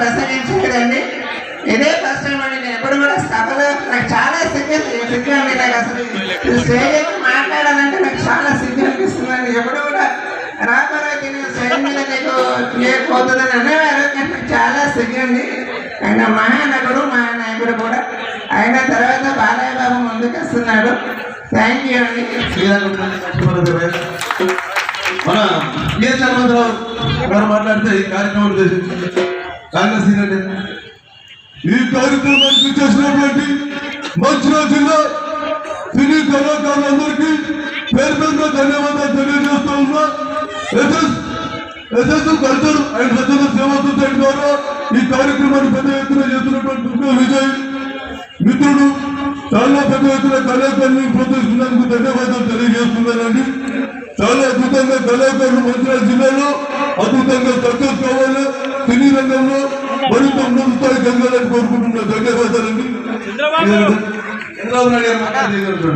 ప్రసంగించలేదండి ఇదే first time అండి. నేను ఎప్పుడు కూడా సభలో నాకు చాలా సిగ్గు సిగ్గు అండి నాకు అసలు స్టేజ్ మాట్లాడాలంటే నాకు చాలా సిగ్గు అనిపిస్తుందండి ఎప్పుడు కూడా రామారావుకి నేను స్టేజ్ మీద నీకు పోతుందని అనేవారు కానీ నాకు చాలా సిగ్గు అండి. ఆయన మహానటుడు మహానాయకుడు కూడా. ఆయన తర్వాత బాలయ్య బాబు ముందుకు వస్తున్నాడు. థ్యాంక్ యూ అండి. మన ఏ చర్మంతరావు గారు మాట్లాడితే ఈ కార్యక్రమం కాంగ్రెస్ సీనియర్ ఈ కార్యక్రమానికి చేసినటువంటి మంచిర్యాల జిల్లా సినీ కళాకారులందరికీ పేరు పేరున ధన్యవాదాలు తెలియజేస్తూ ఉన్నా. ఎస్ఎస్ ఎస్ఎస్ కల్చర్ అండ్ సజ్జన సేవా సొసైటీ ద్వారా ఈ కార్యక్రమాన్ని పెద్ద ఎత్తున చేస్తున్నటువంటి విజయ్ మిత్రుడు చాలా పెద్ద ఎత్తున కళాకారులను ప్రోత్సహిస్తున్నందుకు ధన్యవాదాలు తెలియజేస్తున్నానండి. చాలా అద్భుతంగా కళాకారులు మంచిర్యాల జిల్లాలో అద్భుతంగా సక్సెస్ సినీ రంగంలో మరింత ఉన్నత స్థాయికి ఎదగాలని కోరుకుంటున్నా ధన్యవాదాలండి చంద్రబాబు! నాయుడు